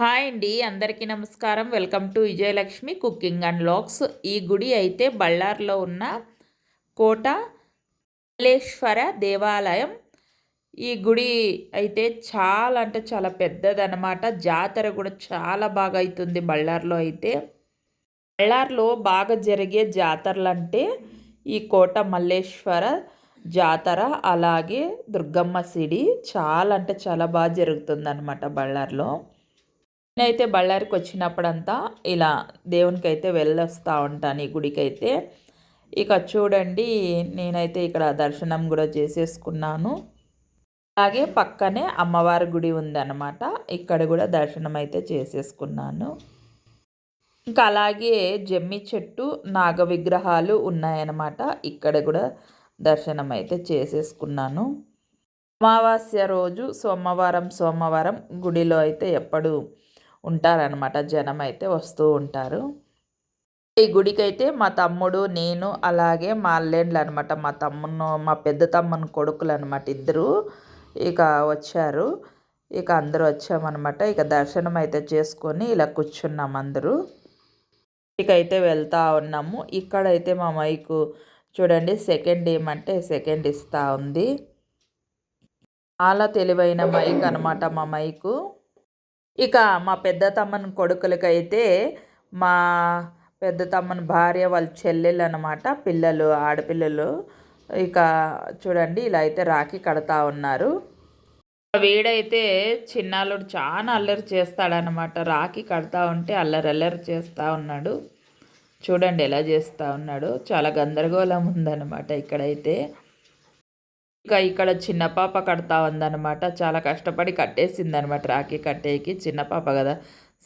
Hi అండి అందరికీ నమస్కారం. Welcome to Vijayalakshmi cooking and vlogs. ఈ గుడి అయితే బళ్ళార్లో ఉన్న కోట మల్లేశ్వర దేవాలయం. ఈ గుడి అయితే చాలా అంటే చాలా పెద్దదనమాట జాతర కూడా చాలా బాగా అవుతుంది బళ్ళార్లో అయితే. బళ్ళార్లో బాగా జరిగే జాతరలు అంటే ఈ కోట మల్లేశ్వర జాతర అలాగే దుర్గమ్మ సిడి చాలా అంటే చాలా బాగా జరుగుతుంది అన్నమాట బళ్ళార్లో. నేనైతే బళ్ళారికి వచ్చినప్పుడంతా ఇలా దేవునికి అయితే వెళ్ళొస్తూ ఉంటాను ఈ గుడికి అయితే ఇక చూడండి నేనైతే ఇక్కడ దర్శనం కూడా చేసేసుకున్నాను. అలాగే పక్కనే అమ్మవారి గుడి ఉందన్నమాట. ఇక్కడ కూడా దర్శనం అయితే చేసేసుకున్నాను. ఇంకా అలాగే జమ్మి చెట్టు నాగ విగ్రహాలు ఉన్నాయన్నమాట. ఇక్కడ కూడా దర్శనం అయితే చేసేసుకున్నాను. అమావాస్య రోజు సోమవారం సోమవారం గుడిలో అయితే ఎప్పుడు ఉంటారనమాట జనం అయితే వస్తూ ఉంటారు. ఈ గుడికి అయితే మా తమ్ముడు నేను అలాగే మా అల్లేండ్లు అనమాట మా తమ్మును మా పెద్ద తమ్ముని కొడుకులు అనమాట ఇద్దరు. ఇక వచ్చారు. ఇక అందరూ వచ్చామన్నమాట. ఇక దర్శనం అయితే చేసుకొని ఇలా కూర్చున్నాం అందరూ. ఇక అయితే వెళ్తూ ఉన్నాము. ఇక్కడైతే మా మైకు చూడండి సెకండ్ ఏమంటే సెకండ్ ఇస్తూ ఉంది. చాలా తెలివైన మైక్ అనమాట మా మైకు. ఇక మా పెద్ద తమ్మని కొడుకులకైతే మా పెద్ద తమ్మని భార్య వాళ్ళ చెల్లెలు అనమాట పిల్లలు ఆడపిల్లలు. ఇక చూడండి ఇలా అయితే రాఖీ కడతా ఉన్నారు. వీడైతే చిన్నాళ్ళు చాలా అల్లరి చేస్తాడనమాట రాఖీ కడతా ఉంటే అల్లరి అల్లరి చేస్తూ ఉన్నాడు. చూడండి ఎలా చేస్తూ ఉన్నాడు. చాలా గందరగోళం ఉందన్నమాట ఇక్కడైతే. ఇంకా ఇక్కడ చిన్న పాప కడతా ఉందన్నమాట. చాలా కష్టపడి కట్టేసింది అనమాట రాఖీ కట్టేకి చిన్న పాప కదా.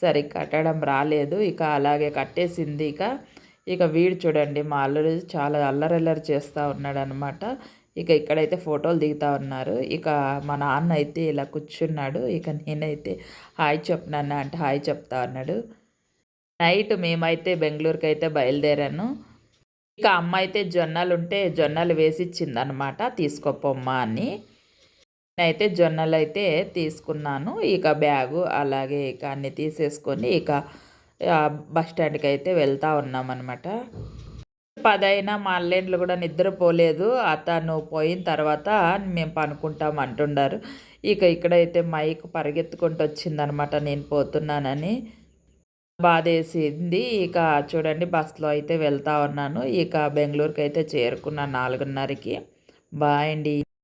సరే కట్టడం రాలేదు. ఇక అలాగే కట్టేసింది ఇక. ఇక వీడు చూడండి మా అల్లరి చాలా అల్లరల్లరి చేస్తూ ఉన్నాడనమాట ఇక ఇక్కడైతే ఫోటోలు దిగుతూ ఉన్నారు. ఇక మా నాన్న అయితే ఇలా కూర్చున్నాడు. ఇక నేనైతే హాయ్ చెప్పినాన్న అంటే హాయ్ చెప్తా ఉన్నాడు. నైట్ మేమైతే బెంగళూరుకి అయితే బయలుదేరాను. ఇక అమ్మ అయితే జొన్నలు ఉంటే జొన్నలు వేసి ఇచ్చిందనమాట తీసుకోపోమ్మా అని. నేనైతే జొన్నలు అయితే తీసుకున్నాను ఇక బ్యాగు అలాగే ఇక అన్నీ తీసేసుకొని ఇక బస్ స్టాండ్కి అయితే వెళ్తూ ఉన్నామన్నమాట పదైనా మా అల్లెండ్లు కూడా నిద్రపోలేదు అతను పోయిన తర్వాత మేము పనుకుంటాం అంటుండారు. ఇక ఇక్కడైతే మైక్ పరిగెత్తుకుంటూ వచ్చిందనమాట నేను పోతున్నానని. బాధేసింది. ఇక చూడండి బస్లో అయితే వెళ్తా ఉన్నాను. ఇక బెంగళూరుకి అయితే చేరుకున్నాను నాలుగున్నరకి. బాయ్ అండి.